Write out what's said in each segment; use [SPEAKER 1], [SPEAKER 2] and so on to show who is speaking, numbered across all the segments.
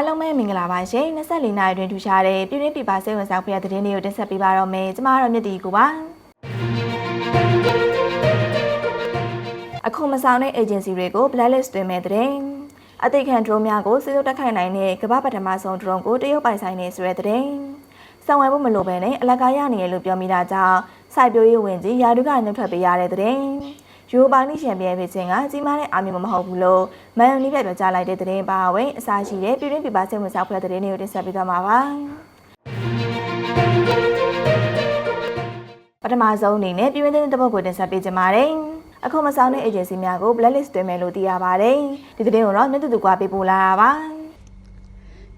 [SPEAKER 1] အားလုံးပဲမင်္ဂလာပါရှင်24နိုင်တွင်ထူရှားတဲ့ပြည်တွင်းပြည်ပစိတ်ဝင်စားဖွယ်တဲ့သတင်းတွေကိုတင်ဆက်ပေးပါတော့မယ်ကျမတို့မြတ်တီကိုပါအခုမဆောင်တဲ့ agency တွေကို blacklist တွင်မဲ့တဲ့အသိခံ drone များကိုစစ်ရုပ်တက်ခိုင်နိုင်တဲ့ကမ္ဘာပထမဆုံး drone ကိုတရုတ်ပိုင်ဆိုင်နေဆိုတဲ့တဲ့စောင့်ဝဲဖို့မလိုဘဲနဲ့အလကားရနေရလို့ပြောမိတာကြောင့်စိုက်ပျိုးရေးဝင်ကြီးယာတုကနှုတ်ထွက်ပေးရတဲ့တဲ့ ယူပါနီချန်ပီယံဖြစ်ခြင်းကကြီးမားတဲ့အာမီမမဟုတ်ဘူးလို့မန်ယူနီးပြပြောကြားလိုက်တဲ့သတင်းပါဝင်အစားရှိတဲ့ပြည်တွင်းပြည်ပစိတ်ဝင်စားဖွယ်တဲ့သတင်းတွေကိုတင်ဆက်ပေးသွားမှာပါပထမဆုံးအနေနဲ့ပြည်တွင်းသတင်းတစ်ပုဒ်ကိုတင်ဆက်ပေးကြပါမယ်အခုမဆောင်တဲ့ agency များကို blacklist တွင်မယ်လို့သိရပါတယ်ဒီသတင်းကိုတော့မြတ်တူတူကွာပေးပို့လာတာပါ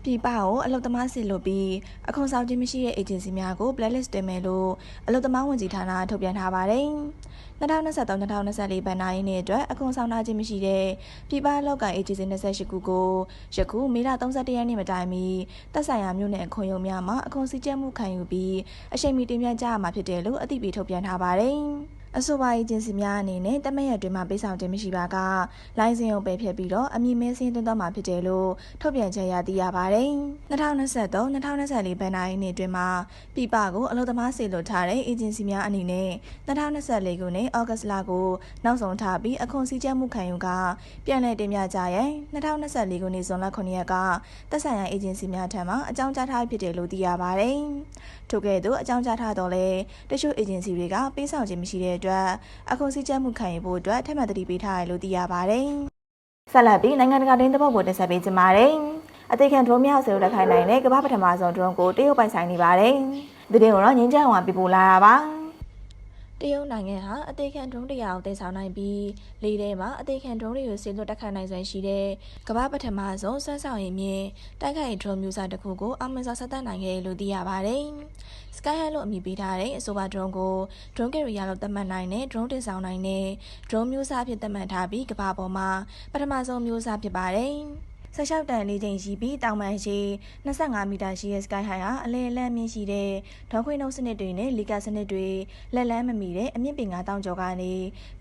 [SPEAKER 1] ပြည်ပကိုအလုတ်သမားစစ်လို့ပြီးအခွန်ဆောင်ခြင်းမရှိတဲ့ agency များကို blacklist တင်မယ်လို့အလုတ်သမားဝန်ကြီးဌာနထုတ်ပြန်ထားပါတယ်။2023-2024ဘဏ္ဍာရေးနှစ်အတွက်အခွန်ဆောင်ထားခြင်းမရှိတဲ့ပြည်ပလောက်က agency 28ခုကိုယခုမေလ31ရက်နေ့မတိုင်မီတက်ဆိုင်ရာမြို့နယ်အခွန်ရုံများမှအခွန်စည်းကြပ်မှုခံယူပြီးအချိန်မီတင်ပြကြရမှာဖြစ်တယ်လို့အသိပေးထုတ်ပြန်ထားပါတယ်။ အဆိုပါအေဂျင်စီများအနေနဲ့တမက်ရတွင်မှပေးဆောင်ခြင်းမရှိပါကလိုင်စင်ကိုပယ်ဖျက်ပြီးတော့အမည်မဲစင်းသွင်းသွားမှာဖြစ်တယ်လို့ထုတ်ပြန်ချက်ရသိရပါတယ်။2023-2024ဘဏ္ဍာရေးနှစ်အတွင်းမှာပြည်ပကိုအလုပ်သမားစေလွှတ်ထားတဲ့အေဂျင်စီများအနေနဲ့2024ခုနှစ်ဩဂတ်စ်လကိုနောက်ဆုံးထားပြီးအခွန်စည်းကြပ်မှုခံယူကပြန်လည်တင်ပြကြရန်2024ခုနှစ်ဇွန်လ9ရက်ကသက်ဆိုင်ရာအေဂျင်စီများထံမှအကြောင်းကြားထားဖြစ်တယ်လို့သိရပါတယ်။ထို့ကဲ့သို့အကြောင်းကြားထားတော့လဲတချို့အေဂျင်စီတွေကပေးဆောင်ခြင်းမရှိတဲ့အတွက်အခုစည်းကြပ်မှုခံယူဖို့အတွက်ထပ်မံတတိပေးထားတယ်လို့သိရပါတယ်။ဆက်လက်ပြီးနိုင်ငံတကာတင်းသဘောကိုတင်ဆက်ပေးကြပါမယ်။အသေးခံဒရုန်းများဆယ်လို့လက်ခိုင်းနိုင်တဲ့ကမ္ဘာပထမဆုံးဒရုန်းကိုတရုတ်ပိုင်ဆိုင်နေပါတယ်။ဒီတင်ကိုတော့ငင်းချမ်းအောင်ပြပို့လာတာပါ။ တရုတ်နိုင်ငံဟာအသေးခံဒရုန်းတရားကိုတင်ဆောင်နိုင်ပြီးလေထဲမှာအသေးခံဒရုန်းတွေကိုဆင်လွတ်တက်ခတ်နိုင်စွမ်းရှိတဲ့ကမ္ဘာပထမဆုံးစမ်းဆောင်ရည်မြင့်တိုက်ခိုက်ဒရုန်းမျိုးစားတစ်ခုကိုအောင်မြင်စွာဆက်သက်နိုင်ခဲ့လို့သိရပါတယ်။ Skyhawk လို့အမည်ပေးထားတဲ့အဆိုပါဒရုန်းကို drone carrier လို့သတ်မှတ်နိုင်တဲ့ drone တင်ဆောင်နိုင်တဲ့ drone မျိုးစားအဖြစ်သတ်မှတ်ထားပြီးကမ္ဘာပေါ်မှာပထမဆုံးမျိုးစားဖြစ်ပါတယ်။ 16တန်လေးချိန်ရှိပြီးတောင်ပန်ရှိ25မီတာရှိတဲ့ Sky High ဟာအလဲအလန့်မြင့်ရှိတဲ့ဒေါခွေနှုတ်စနစ်တွေနဲ့လီကာစနစ်တွေလက်လန်းမမီတဲ့အမြင့်ပင်9000ကျော်ကနေ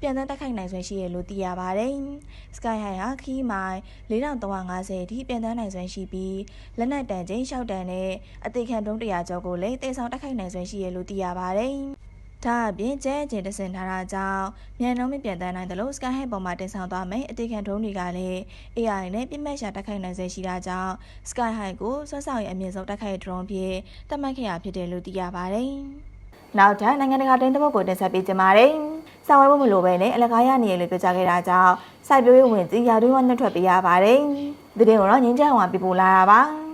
[SPEAKER 1] ပြန်သန်းတက်ခိုက်နိုင်စွမ်းရှိရလို့သိရပါတယ်။ Sky High ဟာခီးမိုင်4350အထိပြန်သန်းနိုင်စွမ်းရှိပြီးလက်နက်တန်ချိန်6တန်နဲ့အသေးခံတုံး100ကျော်ကိုလည်းတင်ဆောင်တက်ခိုက်နိုင်စွမ်းရှိရလို့သိရပါတယ်။ ဒါအပြင်ကျဲအကျင်တဆင်ထားတာကြောင့်မြန်နှုံးမပြန်တန်းနိုင်တယ်လို့ Sky High ပေါ်မှာတင်ဆောင်သွားမယ်အသေးခံဒရုန်းတွေကလည်း AI နဲ့ပြစ်မှတ်ရှာတိုက်ခိုက်နိုင်စေရှိတာကြောင့် Sky High ကိုဆွမ်းဆောင်ရဲ့အမြင့်ဆုံးတိုက်ခိုက်ဒရုန်းဖြစ်သတ်မှတ်ခဲ့ရဖြစ်တယ်လို့သိရပါတယ်။နောက်ထပ်နိုင်ငံတကာတင်းသဘောကိုတင်ဆက်ပေးကြပါမယ်။ဆောင်ဝဲမှုမလိုပဲနဲ့အလကားရနေရလို့ပြောကြားခဲ့တာကြောင့်စိုက်ပျိုးရေးဝင်ကြီးရာတွင်းဝနှုတ်ထွက်ပေးရပါတယ်။ဒီတင်ကိုတော့ငင်းချမ်းအောင်ပြပို့လာတာပါ။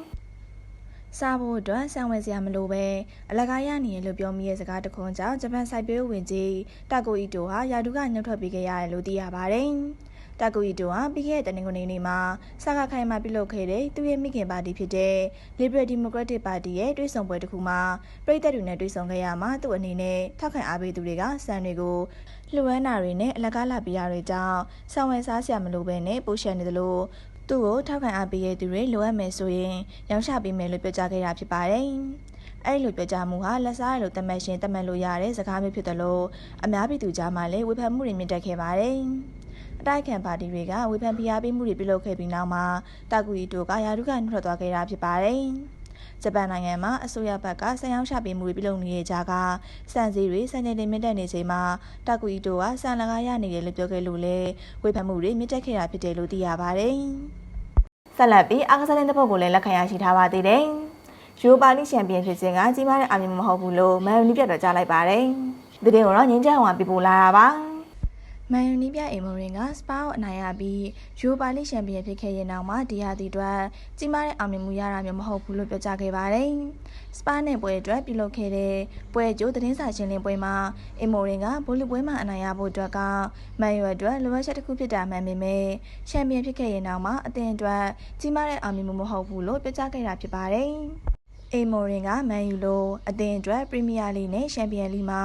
[SPEAKER 1] စားဖို့အတွက်ဆံဝယ်စရာမလိုပဲအလကားရနေရလို့ပြောမိရဲ့စကားတခွန်းကြောင့်ဂျပန်စိုက်ပျိုးဝင်ကြီးတာကိုအီတိုဟာယာဒူကနှုတ်ထွက်ပေးခဲ့ရတယ်လို့သိရပါတယ်။တာကိုအီတိုဟာပြီးခဲ့တဲ့တနင်္ဂနွေနေ့မှာစာကခိုင်မှာပြုလုပ်ခဲ့တဲ့သူ့ရဲ့မိခင်ပါတီဖြစ်တဲ့ Liberal Democratic Party ရဲ့တွဲဆောင်ပွဲတစ်ခုမှာပြည်သက်တွေနဲ့တွဲဆောင်ခဲ့ရမှာသူ့အနေနဲ့ထောက်ခံအားပေးသူတွေကစံတွေကိုလှူဝန်းတာတွေနဲ့အလကားလာပြရတွေကြောင့်ဆောင်းဝယ်စားစရာမလိုပဲနဲ့ပိုရှယ်နေသလို သူ့ကိုထောက်ခံအားပေးရတဲ့သူတွေလိုအပ်မယ်ဆိုရင်ရောင်းချပေးမယ်လို့ပြောကြားခဲ့တာဖြစ်ပါတယ်။အဲ့လိုပြောကြားမှုဟာလက်စားရလို့တမတ်ရှင်တမတ်လို့ရတဲ့စကားမျိုးဖြစ်တယ်လို့အများပြည်သူကြားမှာလည်းဝေဖန်မှုတွေမြင့်တက်ခဲ့ပါတယ်။အတိုက်ခံပါတီတွေကဝေဖန်ဖိအားပေးမှုတွေပြုလုပ်ခဲ့ပြီးနောက်မှာတာကူရီတိုကယာရုကနှထွက်သွားခဲ့တာဖြစ်ပါတယ်။ ဂျပန်နိုင်ငံမှာအစိုးရဘက်ကဆန်ရောင်းချပေးမှုတွေပြုလုပ်နေတဲ့ကြားကစံစည်းတွေစံချိန်တွေမြင့်တက်နေချိန်မှာတာကူအီတိုကဆန်လကားရနေတယ်လို့ပြောခဲ့လို့လေဝေဖန်မှုတွေမြင့်တက်ခဲ့တာဖြစ်တယ်လို့သိရပါတယ်။ဆက်လက်ပြီးအာကစားတဲ့ပုတ်ကိုလည်းလက်ခံရရှိထားပါသေးတယ်။ယူပါလိချန်ပီယံဖြစ်ခြင်းကကြီးမားတဲ့အာမြင်မဟုတ်ဘူးလို့မန်ယူနီပြတ်တော့ကြားလိုက်ပါတယ်။ဒီတင်ကိုတော့ငင်းချမ်းအောင်ပြပို့လာတာပါ။ မန်ယူနီးပြအိမ်မရင်ကစပါကိုအနိုင်ရပြီးယူပါလိချန်ပီယံဖြစ်ခဲ့ရင်နောက်မှာဒီဟာဒီအတွက်ကြီးမားတဲ့အောင်မြင်မှုရတာမျိုးမဟုတ်ဘူးလို့ပြောကြားခဲ့ပါတယ်။စပါနဲ့ပွဲအတွက်ပြုလုပ်ခဲ့တဲ့ပွဲကြိုးသတင်းစာရှင်းလင်းပွဲမှာအိမ်မရင်ကဘိုလီပွဲမှာအနိုင်ရဖို့အတွက်ကမန်ယူအတွက်လိုအပ်ချက်တစ်ခုဖြစ်တာမှန်ပေမဲ့ချန်ပီယံဖြစ်ခဲ့ရင်နောက်မှာအသင်းအတွက်ကြီးမားတဲ့အောင်မြင်မှုမဟုတ်ဘူးလို့ပြောကြားခဲ့တာဖြစ်ပါတယ်။ အေမိုရင်ကမန်ယူလိုအသင်းအတွက်ပရီးမီးယားလိနဲ့ချန်ပီယံလိမှာ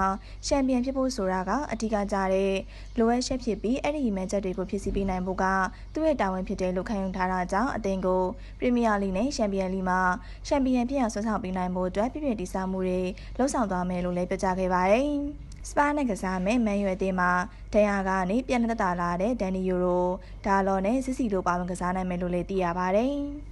[SPEAKER 1] ချန်ပီယံဖြစ်ဖို့ဆိုတာကအဓိကကြတဲ့လိုအပ်ချက်ဖြစ်ပြီးအဲ့ဒီမှန်ချက်တွေကိုဖြည့်ဆည်းပေးနိုင်ဖို့ကသူ့ရဲ့တာဝန်ဖြစ်တယ်လို့ခံယူထားတာကြောင့်အသင်းကိုပရီးမီးယားလိနဲ့ချန်ပီယံလိမှာချန်ပီယံဖြစ်အောင်ဆွမ်းဆောင်ပေးနိုင်ဖို့အတွက်ပြည့်ပြည့်တည်ဆောက်မှုတွေလှုံ့ဆော်သွားမယ်လို့လည်းပြောကြားခဲ့ပါတယ်။စပါနဲ့ကစားမဲ့မန်ယူအသင်းမှာဒန်ယာကနေပြန်လက်တာလာတဲ့ဒန်နီယိုရိုဒါလော်နဲ့စစ်စီတို့ပါဝင်ကစားနိုင်မယ်လို့လည်းသိရပါတယ်။